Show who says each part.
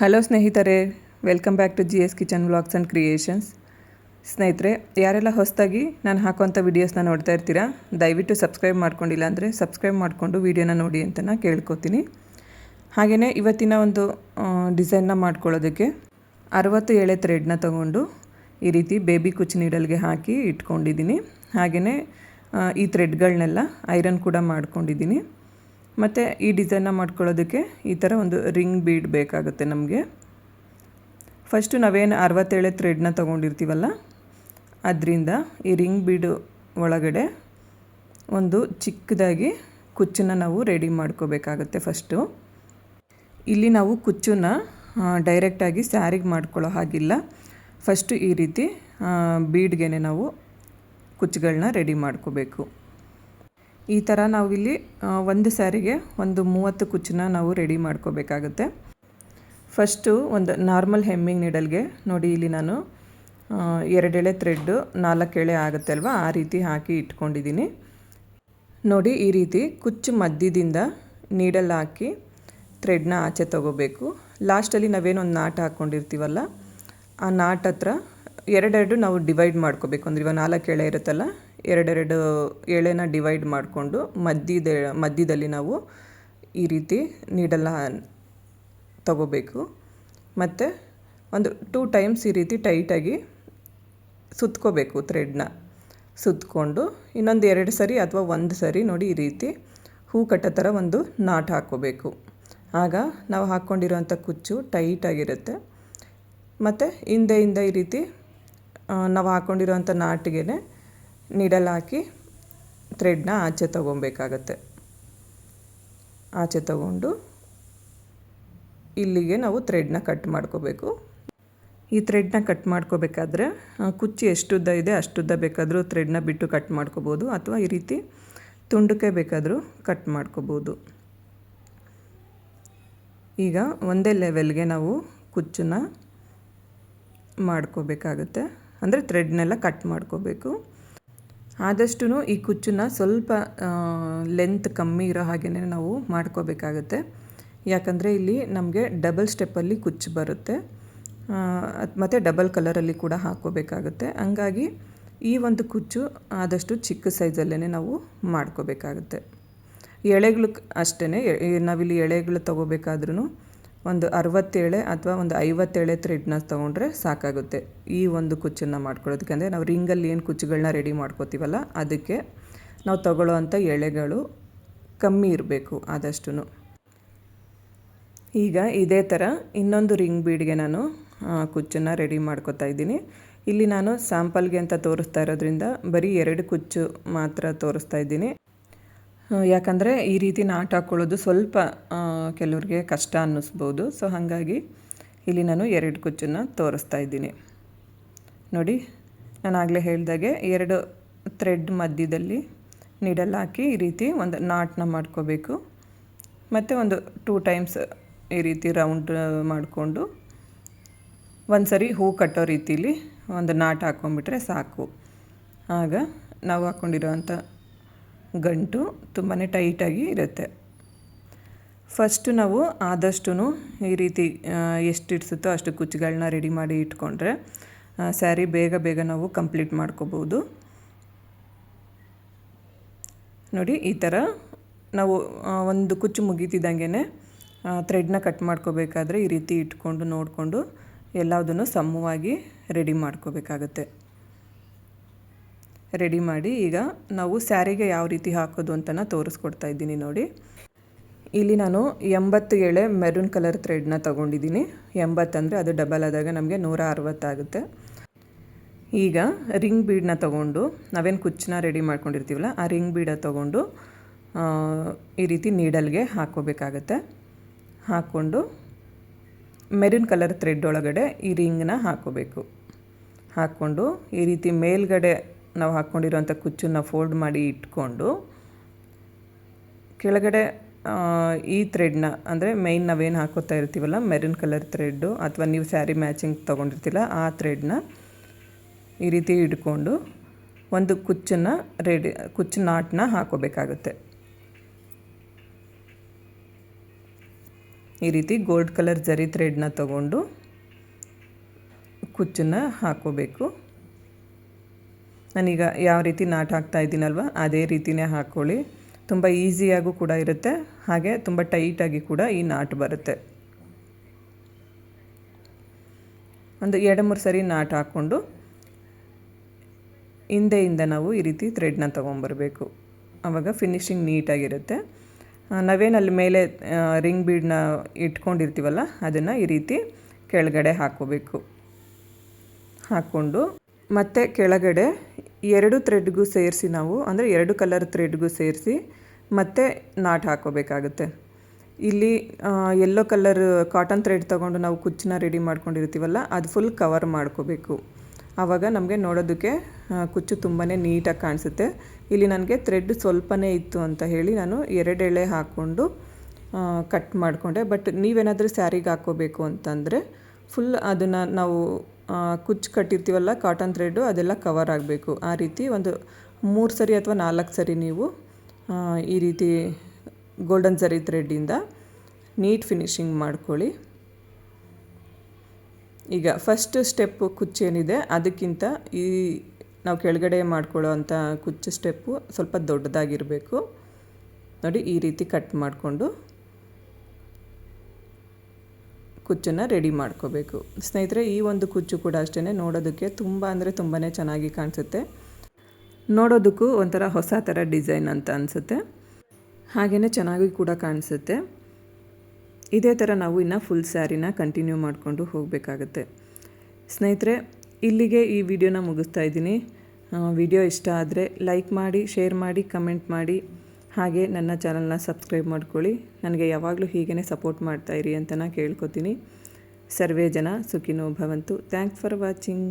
Speaker 1: Hello ಸ್ನೇಹಿತರೆ. Welcome back to G S kitchen vlogs and creations ಸ್ನೇಹಿತರೆ, ಯಾರೆಲ್ಲ ಹೊಸದಾಗಿ ನಾನು ಹಾಕುವಂಥ ವೀಡಿಯೋಸ್ನ ನೋಡ್ತಾ ಇರ್ತೀರಾ, ದಯವಿಟ್ಟು ಸಬ್ಸ್ಕ್ರೈಬ್ ಮಾಡ್ಕೊಂಡಿಲ್ಲ ಅಂದರೆ ಸಬ್ಸ್ಕ್ರೈಬ್ ಮಾಡಿಕೊಂಡು ವೀಡಿಯೋನ ನೋಡಿ ಅಂತ ನಾನು ಕೇಳ್ಕೊತೀನಿ. ಹಾಗೆಯೇ ಇವತ್ತಿನ ಒಂದು ಡಿಸೈನ್ನ ಮಾಡ್ಕೊಳ್ಳೋದಕ್ಕೆ ಅರವತ್ತು ಎಳೆ ಥ್ರೆಡ್ನ ತಗೊಂಡು ಈ ರೀತಿ ಬೇಬಿ ಕುಚ್ಚು ನೀಡಲ್ಗೆ ಹಾಕಿ ಇಟ್ಕೊಂಡಿದ್ದೀನಿ. ಹಾಗೆಯೇ ಈ ಥ್ರೆಡ್ಗಳನ್ನೆಲ್ಲ ಐರನ್ ಕೂಡ ಮಾಡ್ಕೊಂಡಿದ್ದೀನಿ. ಮತ್ತು ಈ ಡಿಸೈನ್ನ ಮಾಡ್ಕೊಳ್ಳೋದಕ್ಕೆ ಈ ಥರ ಒಂದು ರಿಂಗ್ ಬೀಡ್ ಬೇಕಾಗುತ್ತೆ ನಮಗೆ. ಫಸ್ಟು ನಾವೇನು ಅರವತ್ತೇಳು ಥ್ರೆಡ್ನ ತೊಗೊಂಡಿರ್ತೀವಲ್ಲ, ಅದರಿಂದ ಈ ರಿಂಗ್ ಬೀಡು ಒಳಗಡೆ ಒಂದು ಚಿಕ್ಕದಾಗಿ ಕುಚ್ಚನ್ನು ನಾವು ರೆಡಿ ಮಾಡ್ಕೋಬೇಕಾಗುತ್ತೆ ಫಸ್ಟು ಇಲ್ಲಿ ನಾವು ಕುಚ್ಚನ್ನ ಡೈರೆಕ್ಟಾಗಿ ಸ್ಯಾರಿಗೆ ಮಾಡ್ಕೊಳ್ಳೋ ಹಾಗಿಲ್ಲ. ಫಸ್ಟು ಈ ರೀತಿ ಬೀಡ್ಗೆ ನಾವು ಕುಚ್ಚುಗಳನ್ನ ರೆಡಿ ಮಾಡ್ಕೋಬೇಕು. ಈ ಥರ ನಾವಿಲ್ಲಿ ಒಂದು ಸ್ಯಾರಿಗೆ ಒಂದು ಮೂವತ್ತು ಕುಚ್ಚನ್ನ ನಾವು ರೆಡಿ ಮಾಡ್ಕೋಬೇಕಾಗುತ್ತೆ. ಫಸ್ಟು ಒಂದು ನಾರ್ಮಲ್ ಹೆಮ್ಮಿಂಗ್ ನೀಡಲ್ಗೆ ನೋಡಿ ಇಲ್ಲಿ ನಾನು ಎರಡೆಳೆ ಥ್ರೆಡ್ಡು ನಾಲ್ಕು ಎಳೆ ಆಗುತ್ತೆ ಅಲ್ವಾ? ಆ ರೀತಿ ಹಾಕಿ ಇಟ್ಕೊಂಡಿದ್ದೀನಿ. ನೋಡಿ ಈ ರೀತಿ ಕುಚ್ಚು ಮಧ್ಯದಿಂದ ನೀಡಲ್ ಹಾಕಿ ಥ್ರೆಡ್ನ ಆಚೆ ತಗೋಬೇಕು. ಲಾಸ್ಟಲ್ಲಿ ನಾವೇನೊಂದು ನಾಟ್ ಹಾಕ್ಕೊಂಡಿರ್ತೀವಲ್ಲ, ಆ ನಾಟ್ ಹತ್ರ ಎರಡೆರಡು ನಾವು ಡಿವೈಡ್ ಮಾಡ್ಕೋಬೇಕು. ಅಂದರೆ ಇವಾಗ ನಾಲ್ಕು ಎಳೆ ಇರುತ್ತಲ್ಲ, ಎರಡೆರಡು ಎಳೆನ ಡಿವೈಡ್ ಮಾಡಿಕೊಂಡು ಮಧ್ಯದ, ಮಧ್ಯದಲ್ಲಿ ನಾವು ಈ ರೀತಿ ನೀಡಲ್ಲ ತಗೋಬೇಕು. ಮತ್ತು ಒಂದು ಟೂ ಟೈಮ್ಸ್ ಈ ರೀತಿ ಟೈಟಾಗಿ ಸುತ್ಕೋಬೇಕು ಥ್ರೆಡ್ನ ಸುತ್ತಕೊಂಡು ಇನ್ನೊಂದು ಎರಡು ಸರಿ ಅಥವಾ ಒಂದು ಸರಿ ನೋಡಿ ಈ ರೀತಿ ಹೂ ಕಟ್ಟೋ ಥರ ಒಂದು ನಾಟ್ ಹಾಕ್ಕೋಬೇಕು. ಆಗ ನಾವು ಹಾಕ್ಕೊಂಡಿರೋಂಥ ಕುಚ್ಚು ಟೈಟಾಗಿರುತ್ತೆ ಮತ್ತು ಹಿಂದೆ ಹಿಂದೆ ಈ ರೀತಿ ನಾವು ಹಾಕ್ಕೊಂಡಿರೋಂಥ ನಾಟಿಗೆ ನೀಡಲ್ ಹಾಕಿ ಥ್ರೆಡ್ನ ಆಚೆ ತೊಗೊಬೇಕಾಗತ್ತೆ. ಆಚೆ ತಗೊಂಡು ಇಲ್ಲಿಗೆ ನಾವು ಥ್ರೆಡ್ನ ಕಟ್ ಮಾಡ್ಕೋಬೇಕು. ಈ ಥ್ರೆಡ್ನ ಕಟ್ ಮಾಡ್ಕೋಬೇಕಾದ್ರೆ ಕುಚ್ಚಿ ಎಷ್ಟುದ್ದ ಇದೆ ಅಷ್ಟುದ್ದ ಬೇಕಾದರೂ ಥ್ರೆಡ್ನ ಬಿಟ್ಟು ಕಟ್ ಮಾಡ್ಕೋಬೋದು ಅಥವಾ ಈ ರೀತಿ ತುಂಡಕ್ಕೆ ಬೇಕಾದರೂ ಕಟ್ ಮಾಡ್ಕೋಬೋದು. ಈಗ ಒಂದೇ ಲೆವೆಲ್ಗೆ ನಾವು ಕುಚ್ಚನ್ನ ಮಾಡ್ಕೋಬೇಕಾಗುತ್ತೆ. ಅಂದರೆ ಥ್ರೆಡ್ನೆಲ್ಲ ಕಟ್ ಮಾಡ್ಕೋಬೇಕು. ಆದಷ್ಟು ಈ ಕುಚ್ಚನ್ನ ಸ್ವಲ್ಪ ಲೆಂತ್ ಕಮ್ಮಿ ಇರೋ ಹಾಗೆಯೇ ನಾವು ಮಾಡ್ಕೋಬೇಕಾಗತ್ತೆ. ಯಾಕಂದರೆ ಇಲ್ಲಿ ನಮಗೆ ಡಬಲ್ ಸ್ಟೆಪ್ಪಲ್ಲಿ ಕುಚ್ಚು ಬರುತ್ತೆ. ಮತ್ತು ಡಬಲ್ ಕಲರಲ್ಲಿ ಕೂಡ ಹಾಕ್ಕೋಬೇಕಾಗುತ್ತೆ. ಹಂಗಾಗಿ ಈ ಒಂದು ಕುಚ್ಚು ಆದಷ್ಟು ಚಿಕ್ಕ ಸೈಜಲ್ಲೇ ನಾವು ಮಾಡ್ಕೋಬೇಕಾಗುತ್ತೆ. ಎಳೆಗಳು ಅಷ್ಟೇ ನಾವಿಲ್ಲಿ ಎಳೆಗಳು ತೊಗೋಬೇಕಾದ್ರೂ ಒಂದು ಅರವತ್ತೇಳೆ ಅಥವಾ ಒಂದು ಐವತ್ತೇಳೆ ಥ್ರೆಡ್ನ ತೊಗೊಂಡ್ರೆ ಸಾಕಾಗುತ್ತೆ. ಈ ಒಂದು ಕುಚ್ಚನ್ನು ಮಾಡ್ಕೊಳ್ಳೋದಕ್ಕೆ ಅಂದರೆ ನಾವು ರಿಂಗಲ್ಲಿ ಏನು ಕುಚ್ಚುಗಳನ್ನ ರೆಡಿ ಮಾಡ್ಕೋತೀವಲ್ಲ, ಅದಕ್ಕೆ ನಾವು ತಗೊಳ್ಳೋ ಎಳೆಗಳು ಕಮ್ಮಿ ಇರಬೇಕು ಆದಷ್ಟು ಈಗ ಇದೇ ಥರ ಇನ್ನೊಂದು ರಿಂಗ್ ಬೀಡ್ಗೆ ನಾನು ಕುಚ್ಚನ್ನು ರೆಡಿ ಮಾಡ್ಕೋತಾ ಇದ್ದೀನಿ. ಇಲ್ಲಿ ನಾನು ಸ್ಯಾಂಪಲ್ಗೆ ಅಂತ ತೋರಿಸ್ತಾ ಇರೋದ್ರಿಂದ ಬರೀ ಎರಡು ಕುಚ್ಚು ಮಾತ್ರ ತೋರಿಸ್ತಾ ಇದ್ದೀನಿ. ಯಾಕಂದರೆ ಈ ರೀತಿ ನಾಟ್ ಹಾಕ್ಕೊಳ್ಳೋದು ಸ್ವಲ್ಪ ಕೆಲವ್ರಿಗೆ ಕಷ್ಟ ಅನ್ನಿಸ್ಬೋದು. ಸೊ ಹಾಗಾಗಿ ಇಲ್ಲಿ ನಾನು ಎರಡು ಕುಚ್ಚನ್ನು ತೋರಿಸ್ತಾ ಇದ್ದೀನಿ. ನೋಡಿ, ನಾನು ಆಗಲೇ ಹೇಳಿದಾಗೆ ಎರಡು ಥ್ರೆಡ್ ಮಧ್ಯದಲ್ಲಿ ನೀಡಲ್ ಹಾಕಿ ಈ ರೀತಿ ಒಂದು ನಾಟ್ನ ಮಾಡ್ಕೋಬೇಕು. ಮತ್ತು ಒಂದು ಟೂ ಟೈಮ್ಸ್ ಈ ರೀತಿ ರೌಂಡ್ ಮಾಡಿಕೊಂಡು ಒಂದು ಸರಿ ಹೂ ಕಟ್ಟೋ ರೀತಿಲಿ ಒಂದು ನಾಟ್ ಹಾಕ್ಕೊಂಬಿಟ್ರೆ ಸಾಕು. ಆಗ ನಾವು ಹಾಕ್ಕೊಂಡಿರೋವಂಥ ಗಂಟು ತುಂಬಾ ಟೈಟಾಗಿ ಇರುತ್ತೆ. ಫಸ್ಟು ನಾವು ಆದಷ್ಟು ಈ ರೀತಿ ಎಷ್ಟು ಇಡ್ಸುತ್ತೋ ಅಷ್ಟು ಕುಚ್ಚುಗಳನ್ನ ರೆಡಿ ಮಾಡಿ ಇಟ್ಕೊಂಡ್ರೆ ಸ್ಯಾರಿ ಬೇಗ ಬೇಗ ನಾವು ಕಂಪ್ಲೀಟ್ ಮಾಡ್ಕೋಬೋದು. ನೋಡಿ, ಈ ಥರ ನಾವು ಒಂದು ಕುಚ್ಚು ಮುಗೀತಿದ್ದಂಗೆ ಥ್ರೆಡ್ನ ಕಟ್ ಮಾಡ್ಕೋಬೇಕಾದ್ರೆ ಈ ರೀತಿ ಇಟ್ಕೊಂಡು ನೋಡಿಕೊಂಡು ಎಲ್ಲದನ್ನು ಸಮವಾಗಿ ರೆಡಿ ಮಾಡ್ಕೋಬೇಕಾಗತ್ತೆ. ರೆಡಿ ಮಾಡಿ ಈಗ ನಾವು ಸ್ಯಾರಿಗೆ ಯಾವ ರೀತಿ ಹಾಕೋದು ಅಂತ ತೋರಿಸ್ಕೊಡ್ತಾ ಇದ್ದೀನಿ ನೋಡಿ. ಇಲ್ಲಿ ನಾನು ಎಂಬತ್ತು ಎಳೆ ಮೆರೂನ್ ಕಲರ್ ಥ್ರೆಡ್ನ ತೊಗೊಂಡಿದ್ದೀನಿ. ಎಂಬತ್ತಂದರೆ ಅದು ಡಬಲ್ ಆದಾಗ ನಮಗೆ ನೂರ ಅರವತ್ತಾಗುತ್ತೆ ಈಗ ರಿಂಗ್ ಬೀಡನ್ನ ತೊಗೊಂಡು ನಾವೇನು ಕುಚ್ಚನ್ನ ರೆಡಿ ಮಾಡ್ಕೊಂಡಿರ್ತೀವಲ್ಲ, ಆ ರಿಂಗ್ ಬೀಡ ತೊಗೊಂಡು ಈ ರೀತಿ ನೀಡಲ್ಗೆ ಹಾಕೋಬೇಕಾಗತ್ತೆ ಹಾಕ್ಕೊಂಡು ಮೆರೂನ್ ಕಲರ್ ಥ್ರೆಡ್ ಒಳಗಡೆ ಈ ರಿಂಗನ್ನ ಹಾಕೋಬೇಕು ಹಾಕ್ಕೊಂಡು ಈ ರೀತಿ ಮೇಲ್ಗಡೆ ನಾವು ಹಾಕ್ಕೊಂಡಿರೋಂಥ ಕುಚ್ಚನ್ನ ಫೋಲ್ಡ್ ಮಾಡಿ ಇಟ್ಕೊಂಡು ಕೆಳಗಡೆ ಈ ಥ್ರೆಡ್ನ ಅಂದರೆ ಮೈನ್ ನಾವೇನು ಹಾಕೋತಾ ಇರ್ತೀವಲ್ಲ ಮೆರೂನ್ ಕಲರ್ ಥ್ರೆಡ್ಡು ಅಥವಾ ನೀವು ಸ್ಯಾರಿ ಮ್ಯಾಚಿಂಗ್ ತೊಗೊಂಡಿರ್ತೀರ, ಆ ಥ್ರೆಡ್ನ ಈ ರೀತಿ ಇಟ್ಕೊಂಡು ಒಂದು ಕುಚ್ಚನ್ನ ರೆಡಿ ಕುಚ್ಚು ನಾಟನ್ನ ಹಾಕೋಬೇಕಾಗುತ್ತೆ. ಈ ರೀತಿ ಗೋಲ್ಡ್ ಕಲರ್ ಜರಿ ಥ್ರೆಡ್ನ ತಗೊಂಡು ಕುಚ್ಚನ್ನ ಹಾಕೋಬೇಕು. ನಾನೀಗ ಯಾವ ರೀತಿ ನಾಟ್ ಹಾಕ್ತಾ ಇದ್ದೀನಲ್ವ, ಅದೇ ರೀತಿನೇ ಹಾಕ್ಕೊಳ್ಳಿ. ತುಂಬ ಈಸಿಯಾಗೂ ಕೂಡ ಇರುತ್ತೆ, ಹಾಗೆ ತುಂಬ ಟೈಟಾಗಿ ಕೂಡ ಈ ನಾಟ್ ಬರುತ್ತೆ. ಒಂದು ಎರಡು ಮೂರು ಸರಿ ನಾಟ್ ಹಾಕ್ಕೊಂಡು ಹಿಂದೆಯಿಂದ ನಾವು ಈ ರೀತಿ ಥ್ರೆಡ್ನ ತೊಗೊಂಬರ್ಬೇಕು. ಆವಾಗ ಫಿನಿಶಿಂಗ್ ನೀಟಾಗಿರುತ್ತೆ. ನಾವೇನು ಅಲ್ಲಿ ಮೇಲೆ ರಿಂಗ್ ಬೀಡ್ನ ಇಟ್ಕೊಂಡಿರ್ತೀವಲ್ಲ, ಅದನ್ನು ಈ ರೀತಿ ಕೆಳಗಡೆ ಹಾಕ್ಕೋಬೇಕು. ಹಾಕ್ಕೊಂಡು ಮತ್ತು ಕೆಳಗಡೆ ಎರಡು ಥ್ರೆಡ್ಗೂ ಸೇರಿಸಿ ನಾವು, ಅಂದರೆ ಎರಡು ಕಲರ್ ಥ್ರೆಡ್ಗೂ ಸೇರಿಸಿ ಮತ್ತೆ ನಾಟ್ ಹಾಕೋಬೇಕಾಗುತ್ತೆ. ಇಲ್ಲಿ ಯೆಲ್ಲೋ ಕಲರ್ ಕಾಟನ್ ಥ್ರೆಡ್ ತೊಗೊಂಡು ನಾವು ಕುಚ್ಚನ್ನ ರೆಡಿ ಮಾಡ್ಕೊಂಡಿರ್ತೀವಲ್ಲ, ಅದು ಫುಲ್ ಕವರ್ ಮಾಡ್ಕೋಬೇಕು. ಆವಾಗ ನಮಗೆ ನೋಡೋದಕ್ಕೆ ಕುಚ್ಚು ತುಂಬಾ ನೀಟಾಗಿ ಕಾಣಿಸುತ್ತೆ. ಇಲ್ಲಿ ನನಗೆ ಥ್ರೆಡ್ ಸ್ವಲ್ಪನೇ ಇತ್ತು ಅಂತ ಹೇಳಿ ನಾನು ಎರಡು ಎಳೆ ಹಾಕ್ಕೊಂಡು ಕಟ್ ಮಾಡಿಕೊಂಡೆ. ಬಟ್ ನೀವೇನಾದರೂ ಸ್ಯಾರಿಗೆ ಹಾಕ್ಕೋಬೇಕು ಅಂತಂದರೆ ಫುಲ್ ಅದನ್ನು ನಾವು ಕುಚ್ಚು ಕಟ್ಟಿರ್ತೀವಲ್ಲ ಕಾಟನ್ ಥ್ರೆಡ್ಡು ಅದೆಲ್ಲ ಕವರ್ ಆಗಬೇಕು. ಆ ರೀತಿ ಒಂದು ಮೂರು ಸರಿ ಅಥವಾ ನಾಲ್ಕು ಸರಿ ನೀವು ಈ ರೀತಿ ಗೋಲ್ಡನ್ ಸರಿ ಥ್ರೆಡ್ಡಿಂದ ನೀಟ್ ಫಿನಿಶಿಂಗ್ ಮಾಡ್ಕೊಳ್ಳಿ. ಈಗ ಫಸ್ಟ್ ಸ್ಟೆಪ್ಪು ಕುಚ್ಚೇನಿದೆ ಅದಕ್ಕಿಂತ ಈ ನಾವು ಕೆಳಗಡೆ ಮಾಡ್ಕೊಳ್ಳೋ ಅಂಥ ಕುಚ್ಚು ಸ್ಟೆಪ್ಪು ಸ್ವಲ್ಪ ದೊಡ್ಡದಾಗಿರಬೇಕು. ನೋಡಿ, ಈ ರೀತಿ ಕಟ್ ಮಾಡಿಕೊಂಡು. ಕುಚ್ಚನ್ನು ರೆಡಿ ಮಾಡ್ಕೋಬೇಕು. ಸ್ನೇಹಿತರೆ, ಈ ಒಂದು ಕುಚ್ಚು ಕೂಡ ಅಷ್ಟೇ ನೋಡೋದಕ್ಕೆ ತುಂಬ ಅಂದರೆ ತುಂಬಾ ಚೆನ್ನಾಗಿ ಕಾಣಿಸುತ್ತೆ. ನೋಡೋದಕ್ಕೂ ಒಂಥರ ಹೊಸ ಥರ ಡಿಸೈನ್ ಅಂತ ಅನಿಸುತ್ತೆ. ಹಾಗೆಯೇ ಚೆನ್ನಾಗಿ ಕೂಡ ಕಾಣಿಸುತ್ತೆ. ಇದೇ ಥರ ನಾವು ಇನ್ನು ಫುಲ್ ಸ್ಯಾರಿನ ಕಂಟಿನ್ಯೂ ಮಾಡಿಕೊಂಡು ಹೋಗಬೇಕಾಗತ್ತೆ. ಸ್ನೇಹಿತರೆ, ಇಲ್ಲಿಗೆ ಈ ವಿಡಿಯೋನ ಮುಗಿಸ್ತಾ ಇದ್ದೀನಿ. ವಿಡಿಯೋ ಇಷ್ಟ ಆದರೆ ಲೈಕ್ ಮಾಡಿ, ಶೇರ್ ಮಾಡಿ, ಕಮೆಂಟ್ ಮಾಡಿ. ಹಾಗೆ ನನ್ನ ಚಾನಲ್ನ ಸಬ್ಸ್ಕ್ರೈಬ್ ಮಾಡ್ಕೊಳ್ಳಿ. ನನಗೆ ಯಾವಾಗಲೂ ಹೀಗೇ ಸಪೋರ್ಟ್ ಮಾಡ್ತಾಯಿರಿ ಅಂತ ನಾನು ಕೇಳ್ಕೊತೀನಿ. ಸರ್ವೇ ಜನ ಸುಖಿನೋ ಭವಂತು. Thanks for watching.